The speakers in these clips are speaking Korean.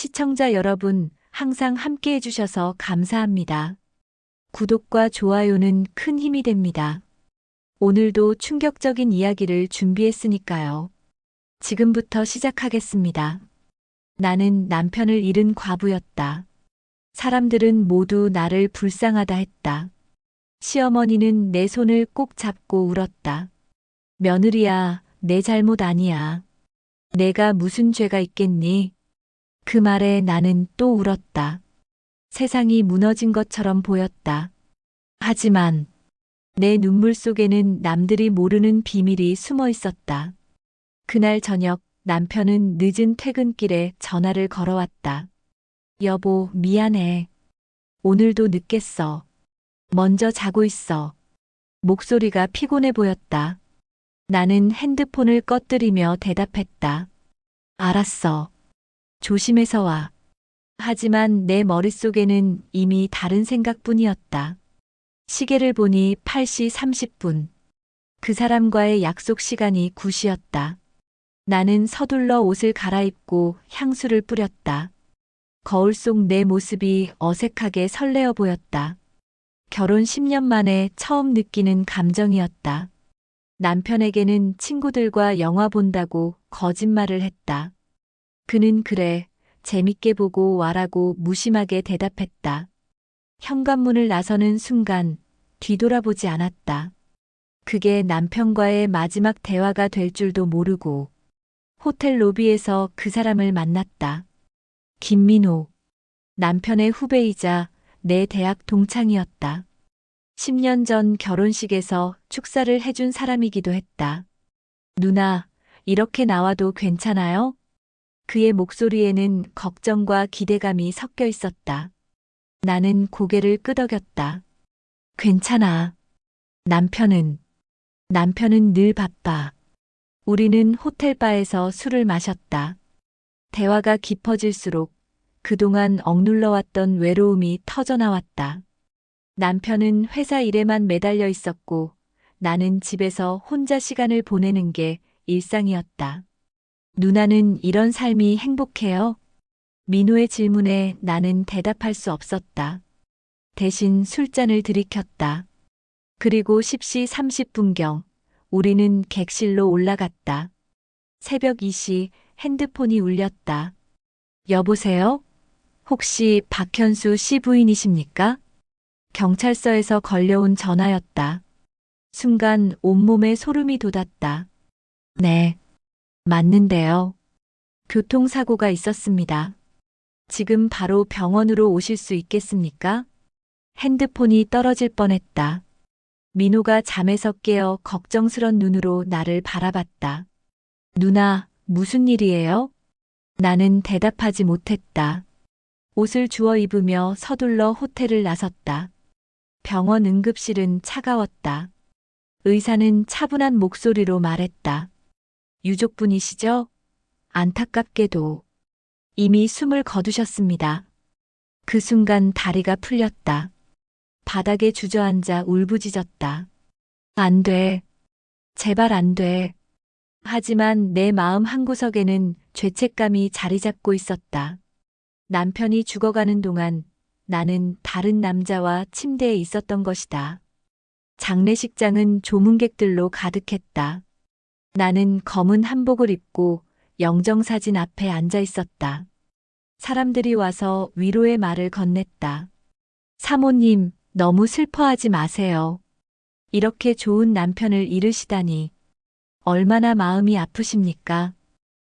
시청자 여러분, 항상 함께 해주셔서 감사합니다. 구독과 좋아요는 큰 힘이 됩니다. 오늘도 충격적인 이야기를 준비했으니까요. 지금부터 시작하겠습니다. 나는 남편을 잃은 과부였다. 사람들은 모두 나를 불쌍하다 했다. 시어머니는 내 손을 꼭 잡고 울었다. 며느리야, 내 잘못 아니야. 내가 무슨 죄가 있겠니? 그 말에 나는 또 울었다. 세상이 무너진 것처럼 보였다. 하지만 내 눈물 속에는 남들이 모르는 비밀이 숨어 있었다. 그날 저녁 남편은 늦은 퇴근길에 전화를 걸어왔다. 여보, 미안해. 오늘도 늦겠어. 먼저 자고 있어. 목소리가 피곤해 보였다. 나는 핸드폰을 꺼뜨리며 대답했다. 알았어. 조심해서 와. 하지만 내 머릿속에는 이미 다른 생각뿐이었다. 시계를 보니 8시 30분. 그 사람과의 약속 시간이 9시였다. 나는 서둘러 옷을 갈아입고 향수를 뿌렸다. 거울 속 내 모습이 어색하게 설레어 보였다. 결혼 10년 만에 처음 느끼는 감정이었다. 남편에게는 친구들과 영화 본다고 거짓말을 했다. 그는 그래, 재밌게 보고 와라고 무심하게 대답했다. 현관문을 나서는 순간 뒤돌아보지 않았다. 그게 남편과의 마지막 대화가 될 줄도 모르고 호텔 로비에서 그 사람을 만났다. 김민호. 남편의 후배이자 내 대학 동창이었다. 10년 전 결혼식에서 축사를 해준 사람이기도 했다. 누나, 이렇게 나와도 괜찮아요? 그의 목소리에는 걱정과 기대감이 섞여 있었다. 나는 고개를 끄덕였다. 괜찮아. 남편은, 남편은 늘 바빠. 우리는 호텔바에서 술을 마셨다. 대화가 깊어질수록 그동안 억눌러왔던 외로움이 터져나왔다. 남편은 회사 일에만 매달려 있었고 나는 집에서 혼자 시간을 보내는 게 일상이었다. 누나는 이런 삶이 행복해요? 민호의 질문에 나는 대답할 수 없었다. 대신 술잔을 들이켰다. 그리고 10시 30분경 우리는 객실로 올라갔다. 새벽 2시 핸드폰이 울렸다. 여보세요? 혹시 박현수 씨 부인이십니까? 경찰서에서 걸려온 전화였다. 순간 온몸에 소름이 돋았다. 네. 맞는데요. 교통사고가 있었습니다. 지금 바로 병원으로 오실 수 있겠습니까? 핸드폰이 떨어질 뻔했다. 민호가 잠에서 깨어 걱정스런 눈으로 나를 바라봤다. 누나, 무슨 일이에요? 나는 대답하지 못했다. 옷을 주워 입으며 서둘러 호텔을 나섰다. 병원 응급실은 차가웠다. 의사는 차분한 목소리로 말했다. 유족분이시죠? 안타깝게도 이미 숨을 거두셨습니다. 그 순간 다리가 풀렸다. 바닥에 주저앉아 울부짖었다. 안 돼. 제발 안 돼. 하지만 내 마음 한구석에는 죄책감이 자리 잡고 있었다. 남편이 죽어가는 동안 나는 다른 남자와 침대에 있었던 것이다. 장례식장은 조문객들로 가득했다. 나는 검은 한복을 입고 영정사진 앞에 앉아 있었다. 사람들이 와서 위로의 말을 건넸다. 사모님, 너무 슬퍼하지 마세요. 이렇게 좋은 남편을 잃으시다니. 얼마나 마음이 아프십니까?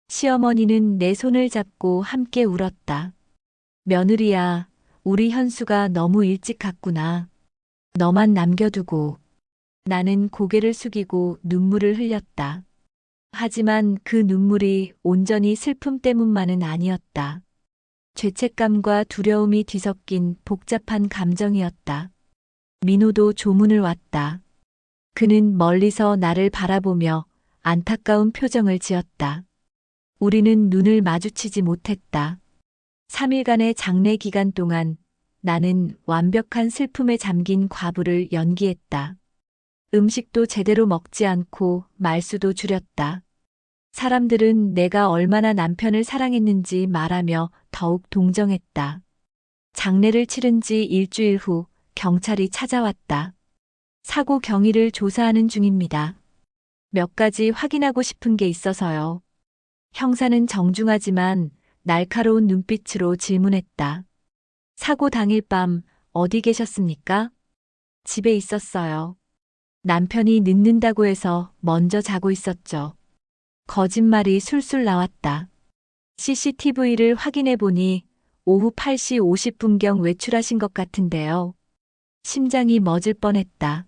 시어머니는 내 손을 잡고 함께 울었다. 며느리야, 우리 현수가 너무 일찍 갔구나. 너만 남겨두고. 나는 고개를 숙이고 눈물을 흘렸다. 하지만 그 눈물이 온전히 슬픔 때문만은 아니었다. 죄책감과 두려움이 뒤섞인 복잡한 감정이었다. 민호도 조문을 왔다. 그는 멀리서 나를 바라보며 안타까운 표정을 지었다. 우리는 눈을 마주치지 못했다. 3일간의 장례 기간 동안 나는 완벽한 슬픔에 잠긴 과부를 연기했다. 음식도 제대로 먹지 않고 말수도 줄였다. 사람들은 내가 얼마나 남편을 사랑했는지 말하며 더욱 동정했다. 장례를 치른 지 일주일 후 경찰이 찾아왔다. 사고 경위를 조사하는 중입니다. 몇 가지 확인하고 싶은 게 있어서요. 형사는 정중하지만 날카로운 눈빛으로 질문했다. 사고 당일 밤 어디 계셨습니까? 집에 있었어요. 남편이 늦는다고 해서 먼저 자고 있었죠. 거짓말이 술술 나왔다. CCTV를 확인해 보니 오후 8시 50분경 외출하신 것 같은데요. 심장이 멎을 뻔했다.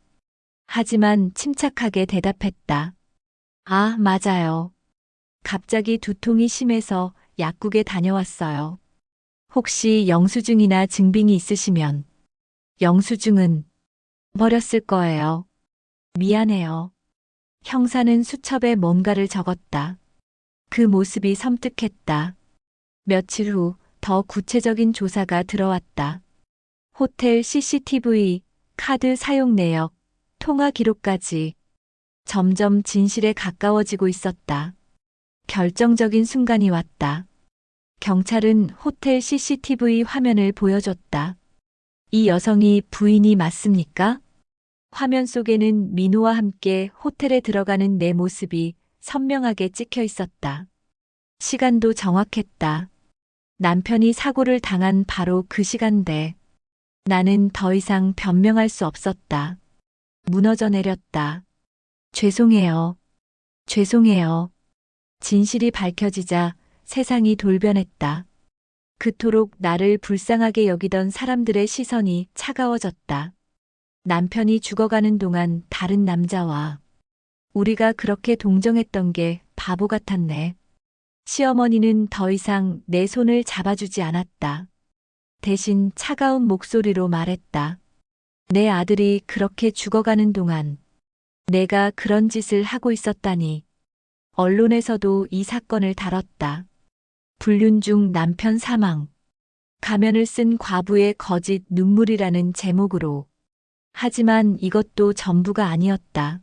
하지만 침착하게 대답했다. 아, 맞아요. 갑자기 두통이 심해서 약국에 다녀왔어요. 혹시 영수증이나 증빙이 있으시면 영수증은 버렸을 거예요. 미안해요. 형사는 수첩에 뭔가를 적었다. 그 모습이 섬뜩했다. 며칠 후 더 구체적인 조사가 들어왔다. 호텔 CCTV, 카드 사용 내역, 통화 기록까지 점점 진실에 가까워지고 있었다. 결정적인 순간이 왔다. 경찰은 호텔 CCTV 화면을 보여줬다. 이 여성이 부인이 맞습니까? 화면 속에는 민호와 함께 호텔에 들어가는 내 모습이 선명하게 찍혀 있었다. 시간도 정확했다. 남편이 사고를 당한 바로 그 시간대. 나는 더 이상 변명할 수 없었다. 무너져 내렸다. 죄송해요. 죄송해요. 진실이 밝혀지자 세상이 돌변했다. 그토록 나를 불쌍하게 여기던 사람들의 시선이 차가워졌다. 남편이 죽어가는 동안 다른 남자와 우리가 그렇게 동정했던 게 바보 같았네. 시어머니는 더 이상 내 손을 잡아주지 않았다. 대신 차가운 목소리로 말했다. 내 아들이 그렇게 죽어가는 동안 내가 그런 짓을 하고 있었다니. 언론에서도 이 사건을 다뤘다. 불륜 중 남편 사망. 가면을 쓴 과부의 거짓 눈물이라는 제목으로. 하지만 이것도 전부가 아니었다.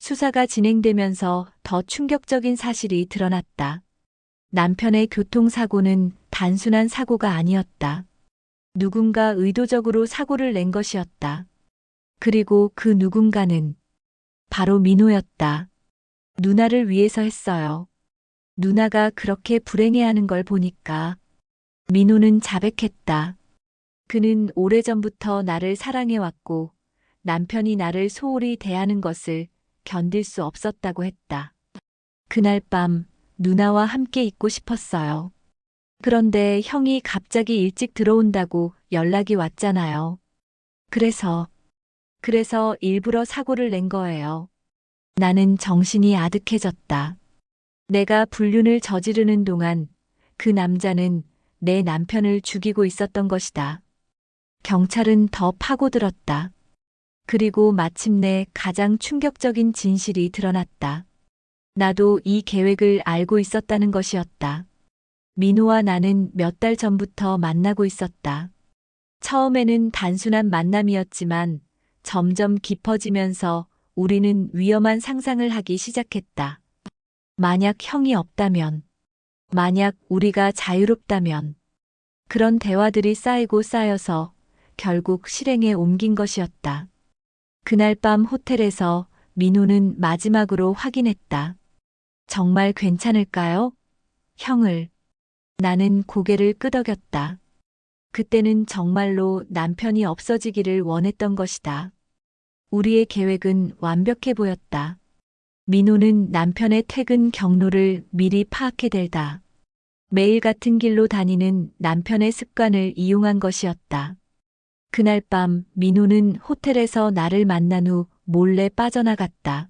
수사가 진행되면서 더 충격적인 사실이 드러났다. 남편의 교통사고는 단순한 사고가 아니었다. 누군가 의도적으로 사고를 낸 것이었다. 그리고 그 누군가는 바로 민호였다. 누나를 위해서 했어요. 누나가 그렇게 불행해하는 걸 보니까 민호는 자백했다. 그는 오래전부터 나를 사랑해왔고 남편이 나를 소홀히 대하는 것을 견딜 수 없었다고 했다. 그날 밤 누나와 함께 있고 싶었어요. 그런데 형이 갑자기 일찍 들어온다고 연락이 왔잖아요. 그래서, 그래서 일부러 사고를 낸 거예요. 나는 정신이 아득해졌다. 내가 불륜을 저지르는 동안 그 남자는 내 남편을 죽이고 있었던 것이다. 경찰은 더 파고들었다. 그리고 마침내 가장 충격적인 진실이 드러났다. 나도 이 계획을 알고 있었다는 것이었다. 민호와 나는 몇 달 전부터 만나고 있었다. 처음에는 단순한 만남이었지만 점점 깊어지면서 우리는 위험한 상상을 하기 시작했다. 만약 형이 없다면, 만약 우리가 자유롭다면, 그런 대화들이 쌓이고 쌓여서 결국 실행에 옮긴 것이었다. 그날 밤 호텔에서 민호는 마지막으로 확인했다. 정말 괜찮을까요? 형을. 나는 고개를 끄덕였다. 그때는 정말로 남편이 없어지기를 원했던 것이다. 우리의 계획은 완벽해 보였다. 민호는 남편의 퇴근 경로를 미리 파악해댈다. 매일 같은 길로 다니는 남편의 습관을 이용한 것이었다. 그날 밤 민호는 호텔에서 나를 만난 후 몰래 빠져나갔다.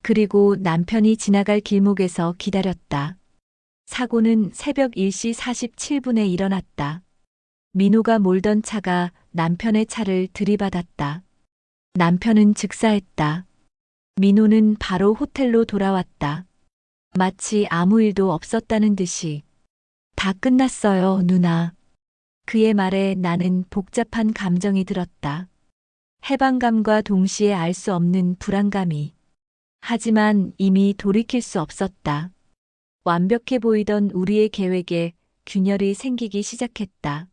그리고 남편이 지나갈 길목에서 기다렸다. 사고는 새벽 1시 47분에 일어났다. 민호가 몰던 차가 남편의 차를 들이받았다. 남편은 즉사했다. 민호는 바로 호텔로 돌아왔다. 마치 아무 일도 없었다는 듯이. 다 끝났어요, 누나. 그의 말에 나는 복잡한 감정이 들었다. 해방감과 동시에 알 수 없는 불안감이. 하지만 이미 돌이킬 수 없었다. 완벽해 보이던 우리의 계획에 균열이 생기기 시작했다.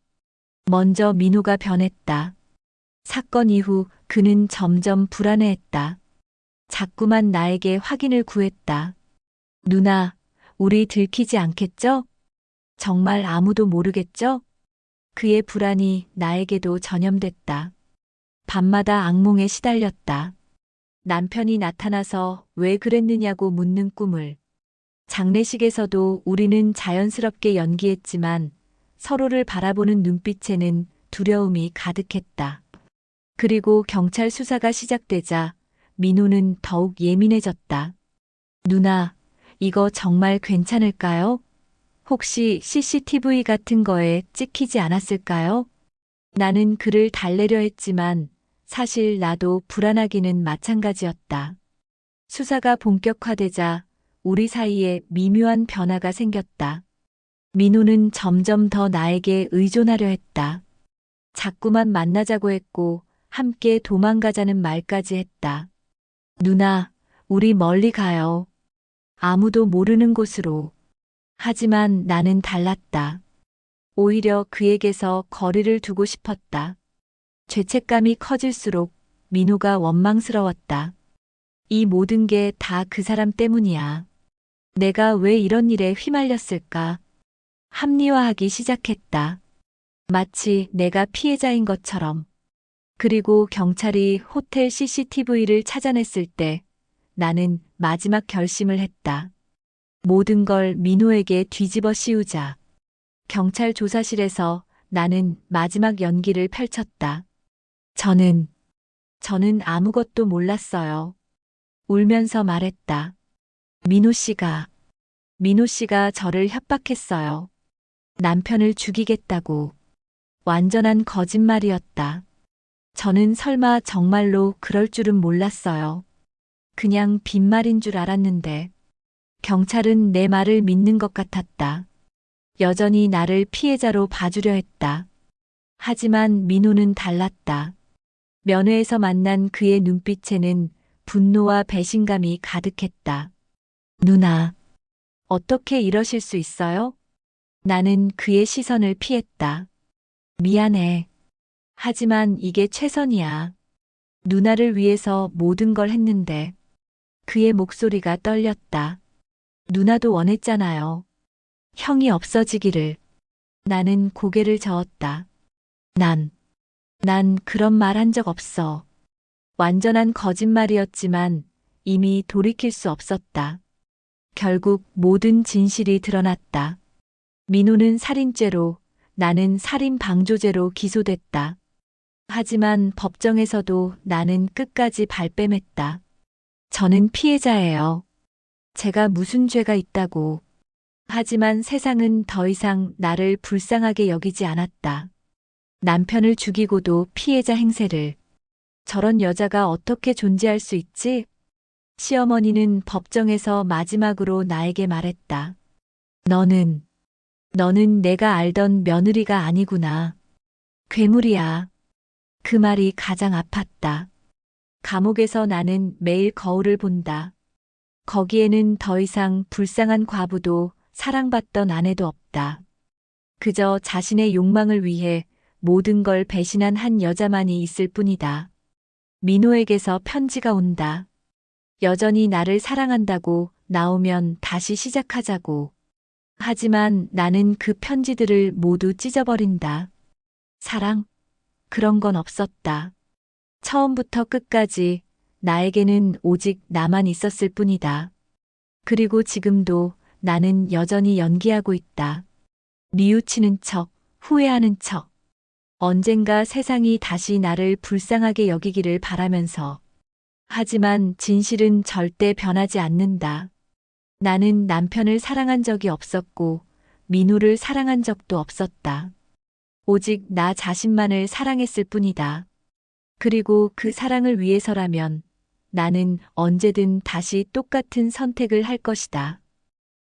먼저 민호가 변했다. 사건 이후 그는 점점 불안해했다. 자꾸만 나에게 확인을 구했다. 누나, 우리 들키지 않겠죠? 정말 아무도 모르겠죠? 그의 불안이 나에게도 전염됐다. 밤마다 악몽에 시달렸다. 남편이 나타나서 왜 그랬느냐고 묻는 꿈을. 장례식에서도 우리는 자연스럽게 연기했지만 서로를 바라보는 눈빛에는 두려움이 가득했다. 그리고 경찰 수사가 시작되자 민호는 더욱 예민해졌다. 누나, 이거 정말 괜찮을까요? 혹시 CCTV 같은 거에 찍히지 않았을까요? 나는 그를 달래려 했지만 사실 나도 불안하기는 마찬가지였다. 수사가 본격화되자 우리 사이에 미묘한 변화가 생겼다. 민호는 점점 더 나에게 의존하려 했다. 자꾸만 만나자고 했고 함께 도망가자는 말까지 했다. 누나, 우리 멀리 가요. 아무도 모르는 곳으로. 하지만 나는 달랐다. 오히려 그에게서 거리를 두고 싶었다. 죄책감이 커질수록 민호가 원망스러웠다. 이 모든 게 다 그 사람 때문이야. 내가 왜 이런 일에 휘말렸을까? 합리화하기 시작했다. 마치 내가 피해자인 것처럼. 그리고 경찰이 호텔 CCTV를 찾아냈을 때 나는 마지막 결심을 했다. 모든 걸 민호에게 뒤집어 씌우자. 경찰 조사실에서 나는 마지막 연기를 펼쳤다. 저는, 저는 아무것도 몰랐어요. 울면서 말했다. 민호 씨가, 민호 씨가 저를 협박했어요. 남편을 죽이겠다고. 완전한 거짓말이었다. 저는 설마 정말로 그럴 줄은 몰랐어요. 그냥 빈말인 줄 알았는데. 경찰은 내 말을 믿는 것 같았다. 여전히 나를 피해자로 봐주려 했다. 하지만 민호는 달랐다. 면회에서 만난 그의 눈빛에는 분노와 배신감이 가득했다. 누나, 어떻게 이러실 수 있어요? 나는 그의 시선을 피했다. 미안해. 하지만 이게 최선이야. 누나를 위해서 모든 걸 했는데. 그의 목소리가 떨렸다. 누나도 원했잖아요. 형이 없어지기를. 나는 고개를 저었다. 난, 난 그런 말 한 적 없어. 완전한 거짓말이었지만 이미 돌이킬 수 없었다. 결국 모든 진실이 드러났다. 민호는 살인죄로, 나는 살인 방조죄로 기소됐다. 하지만 법정에서도 나는 끝까지 발뺌했다. 저는 피해자예요. 제가 무슨 죄가 있다고. 하지만 세상은 더 이상 나를 불쌍하게 여기지 않았다. 남편을 죽이고도 피해자 행세를. 저런 여자가 어떻게 존재할 수 있지? 시어머니는 법정에서 마지막으로 나에게 말했다. 너는, 너는 내가 알던 며느리가 아니구나. 괴물이야. 그 말이 가장 아팠다. 감옥에서 나는 매일 거울을 본다. 거기에는 더 이상 불쌍한 과부도 사랑받던 아내도 없다. 그저 자신의 욕망을 위해 모든 걸 배신한 한 여자만이 있을 뿐이다. 민호에게서 편지가 온다. 여전히 나를 사랑한다고 나오면 다시 시작하자고. 하지만 나는 그 편지들을 모두 찢어버린다. 사랑? 그런 건 없었다. 처음부터 끝까지 나에게는 오직 나만 있었을 뿐이다. 그리고 지금도 나는 여전히 연기하고 있다. 뉘우치는 척, 후회하는 척. 언젠가 세상이 다시 나를 불쌍하게 여기기를 바라면서. 하지만 진실은 절대 변하지 않는다. 나는 남편을 사랑한 적이 없었고, 민우를 사랑한 적도 없었다. 오직 나 자신만을 사랑했을 뿐이다. 그리고 그 사랑을 위해서라면 나는 언제든 다시 똑같은 선택을 할 것이다.